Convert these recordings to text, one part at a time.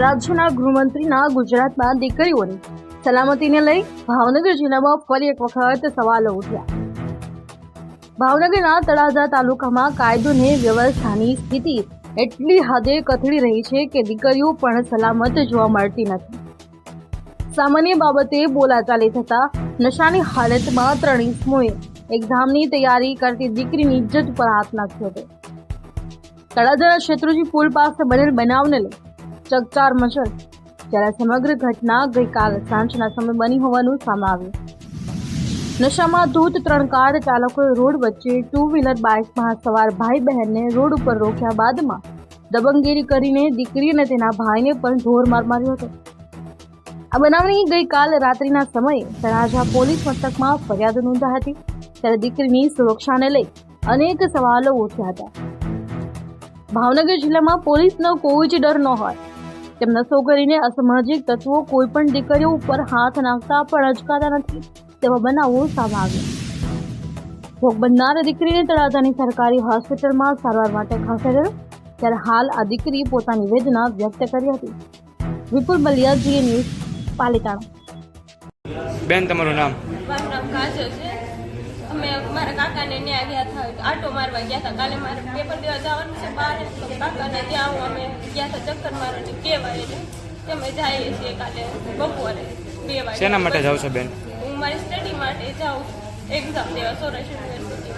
રાજ્યના ગૃહમંત્રીના ગુજરાતમાં દીકરીઓની સલામતીને લઈ ભાવનગર જિલ્લામાં ફરી એક વખત સવાલો ઉઠ્યા. ભાવનગરના તળાજા તાલુકામાં કાયદો ને વ્યવસ્થાની સ્થિતિ એટલી હદે કથળી રહી છે કે દીકરીઓ પણ સલામત જોવા મળતી નથી. સામાન્ય બાબતે બોલાચાલી થતા નશાની હાલતમાં ત્રણ ઇસમોએ એક્ઝામની તૈયારી કરતી દીકરીની ઇજ્જત પર હાથ નાખ્યો હતો. તળાજાના શેત્રુજી પુલ પાસે બનેલ બનાવને લઈ ચકચાર મચલ જ્યારે સમગ્ર ઘટના ગઈકાલ સાંજના સમય બની હોવાનું સામે આવ્યું. નશામાં ધૂત ત્રણ કાર ચાલકોએ રોડ વચ્ચે ટુ વ્હીલર બાઇકમાં સવાર ભાઈ બહેનને રોડ ઉપર રોક્યા બાદમાં દબંગગીરી કરીને દીકરી અને તેના ભાઈને પણ ઢોર માર માર્યો હતો. આ બનાવની ગઈકાલ રાત્રિના સમયે તળાજા પોલીસ મથકમાં ફરિયાદ નોંધાઈ હતી. ત્યારે દીકરીની સુરક્ષાને લઈ અનેક સવાલો ઉઠ્યા હતા. ભાવનગર જિલ્લામાં પોલીસનો કોઈ જ ડર ન હોય. તેમ નશો કરીને અસામાજિક તત્વો કોઈ પણ દીકરીઓ ઉપર હાથ નાખતા પણ અચકાતા નથી તેવા બનાવો સામે આવ્યા. ભોગ બનનાર દીકરીને તળાજાની સરકારી હોસ્પિટલમાં સારવાર માટે ખસેડેલ ત્યારે હાલ આ દીકરી પોતાની વેદના વ્યક્ત કરી હતી. વિપુલ બલિયા જીએ ન્યૂઝ પાલિતાણા. બેન તમારું નામ? મારું નામ કાજલ છે. અમે મારા કાકાને ત્યાં ગયા હતા આટો મારવા ગયા હતા. કાલે મારે પેપર દેવા જવાનું છે બહાર તો કાકાને ત્યાં હું અમે ગયા હતા ચક્કર મારવાની કહેવાય એટલે અમે જઈએ છીએ કાલે બપોરે બે વાગે. શેના માટે જાવ છો બેન? હું મારી સ્ટડી માટે જાઉં એક્ઝામ દેવા સૌરાષ્ટ્ર યુનિવર્સિટી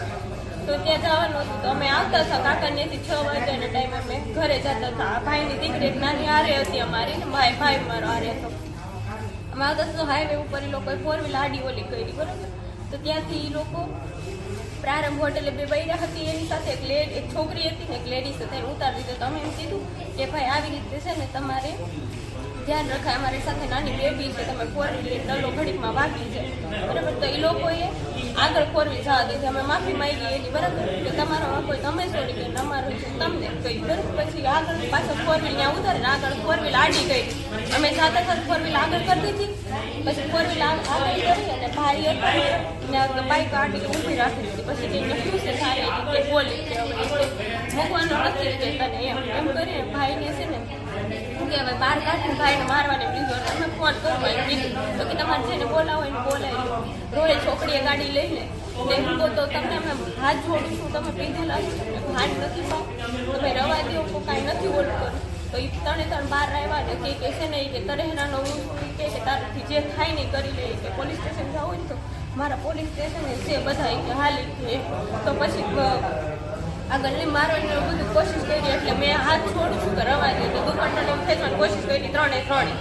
તો ત્યાં જવાનું હતું તો અમે આવતા હતા કાકાનેથી છ વાગ્યાના ટાઈમે અમે ઘરે જતા હતા. ભાઈની દીકરી નાની હારે હતી અમારી ને ભાઈ ભાઈ મારો હારે હતો. અમે આવતા તો હાઈવે ઉપર એ લોકોએ ફોર વ્હીલ આડી ઓલી કરી બરાબર? તો ત્યાંથી લોકો પ્રારંભ હોટલે બે બૈરા હતી, એની સાથે એક લેડ, એક છોકરી હતી ને એક લેડીઝ હતી ઉતારી દીધો. તો અમે એમ કીધું કે ભાઈ આવી રીતે છે ને તમારે ધ્યાન રખાય. અમારી સાથે નાની બેબી છે, તમે ફોર વ્હીલ ડલો ઘડીકમાં વાગી છે બરાબર? તો એ લોકોએ આગળ ફોર જવા દીધી. અમે માફી માંગી એની, બરાબર? કે તમારો કોઈ તમે સોરી કે અમારું છે તમને કહી બરાબર? પછી આગળ પાછળ ફોર વ્હીલ ત્યાં ઉતારે આગળ ફોર વ્હીલ આડી ગઈ. અમે સાથે સાથે ફોર વ્હીલ આગળ કરી દીધી. પછી ફોર વ્હીલ આગળ કરી અને ભાઈ હતા ને બાઈક આડી ઊભી રાખી દીધી. પછી કે લખ્યું છે સારી કે બોલી મૂકવાનું નથી કે તને એમ. એમ કરીને ભાઈને છે ને શું કહેવાય બહાર કાઢીને ભાઈને મારવાને લીધો ફોન કરવા તો કે તમારે જેને બોલાવો એને બોલાવી રોડે છોકરીએ ગાડી લઈને તે હું કહું તો તમને અમે હાથ જોડું છું, તમે પીધેલા હાથ નથી પાવ રવા દો કાંઈ નથી ઓલું કરું તો એ ત્રણે ત્રણ બહાર આવ્યા ને કે કે છે ને કે તરેહરાનો કે તારાથી જે થાય ને કરી લે. કે પોલીસ સ્ટેશન જવું હોય ને તો મારા પોલીસ સ્ટેશન છે બધા કે હાલી કે તો પછી આગળ મારવાની બધું કોશિશ કરી, એટલે મેં હાથ છોડું છું કે રવા દે તો દુપટ્ટાને એમ ખેંચવાની કોશિશ કરી ત્રણે ત્રણે.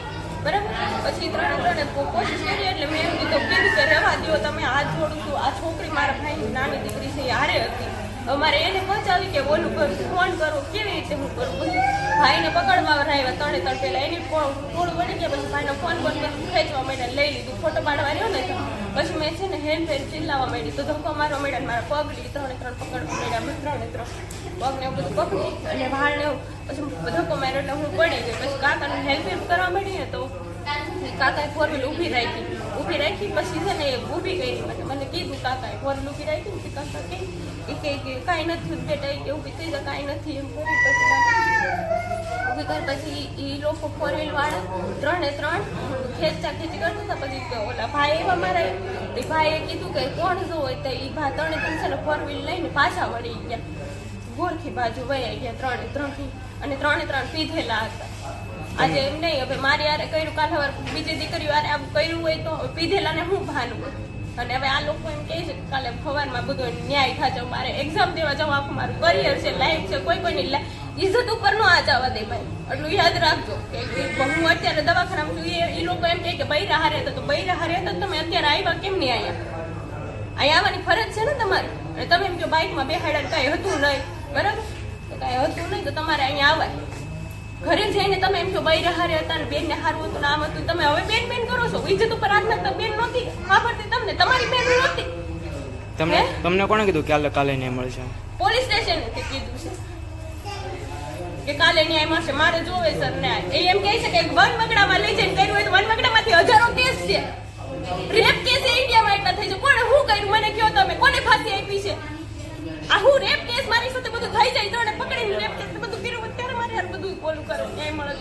બરાબર? પછી ત્રણે ત્રણે કોશિશ કરી એટલે મેં એમ કીધું કીધું કે રહેવા દો તમે? હાથ છોડું છું, આ છોકરી મારા ભાઈની નાની દીકરી છે, એ હારે હતી. હવે મારે એને પહોંચાવી કે ઓલું કરું ફોન કરું, કેવી રીતે હું કરું? પછી ભાઈને પકડવા આવ્યા ત્રણે ત્રણ પહેલા એની ફો- થોડું વળી ગયા, પછી ભાઈનો ફોન પર મેં ખેંચવા માંડ્યા, લઈ લીધું. ફોટો પાડવા રહ્યો ને પછી મેં છે ને હેન્ડ ફેર ચિલ્લાવા માંડી, તો ધક્કો મારવા માંડ્યા મારા પગ લીધી ત્રણે ત્રણ પકડવા માંડ્યા મેં ત્રણે ત્રણ. પગને એવું બધું પકડી, અને એવું, પછી ધક્કો માર્યો એટલે હું પડી ગઈ. પછી કાકાને હેલ્પ હેલ્પ કરવા માંડી ને તો કાકાએ ફોર વ્હીલ ઊભી રાખી. ઊભી રાખી, પછી છે ને એ ઊભી ગઈ. મને કીધું કાકાએ ફોર રાખી ને કાકા કે, એ કે કે કાંઈ નથી બેટા, એ કે ઊભી કાંઈ નથી એમ કરી પછી ઊભી કર પછી એ લોકો ફોર વાળા ત્રણે ત્રણ ખેંચતા ખેંચી કરતા હતા. પછી ઓલા ભાઈ એવા મારા એ ભાઈએ કીધું કે કોણ જો હોય તો એ ભા ત્રણે ત્રણ છે ને ફોર વ્હીલ લઈને પાછા વળી ગયા. ગોરખી બાજુ વયા ગયા ત્રણે થી અને ત્રણે ત્રણ પીધેલા હતા. આજે એમ નહીં, હવે મારી યારે કર્યું, કાલ હવે બીજી દીકરીઓ આરે આમ કર્યું હોય તો પીધેલા ને હું ભાનું? અને હવે આ લોકો એમ કહે છે કે કાલે ભવનમાં બધું ન્યાય થાજો મારે એક્ઝામ દેવા જવું, આખું મારું કરિયર છે લાઈફ છે, કોઈ કોઈની લા- ઇજ્જત ઉપર નો આ જવા દે ભાઈ. એટલું યાદ રાખજો કે હું અત્યારે દવાખાનામાં છું, એ લોકો એમ કહે કે બૈરા હારે હતા તો બૈરા હારે હતા તમે અત્યારે આવ્યા કેમ નહીં આવ્યા અહીંયા આવવાની ફરજ છે ને તમારી? અને તમે એમ કે બાઇકમાં બેહાડ્યા કાંઈ હતું નહીં. બરાબર? તો કાંઈ હતું નહીં, તો તમારે અહીંયા આવાય ઘરે જઈને તમે એમ છો બૈરા હારે હતા ને બેન ને હારવું હતું નામ હતું. તમે હવે બેન બેન કરો છો. ઇજ્જત ઉપર આજ બેન નહોતી. ખબરતી તમને તમારી બેન નહોતી? તમને તમને કોણે કીધું કાલે કાલે નહીં મળશે? પોલીસ સ્ટેશન તે કીધું છે. કે કાલે ન્યાય મળશે. મારે જોવે સર ન્યાય એ એમ કહે છે કે વન વગડામાં લઈ જઈને કર્યું હોય તો વન વગડામાંથી હજારો કેસ છે. રેપ કેસ ઇન્ડિયામાં એટલા થઈ છે. કોણે શું કર્યું? મને કયો તમે. કોને ફાંસી આપી છે? આ હું રેપ કેસ મારી સાથે બધું થઈ જાય? તો પકડીને રેપ કેસ બધું કર્યું ત્યારે મારે હારે બધું બોલું કરો. ન્યાય મળે.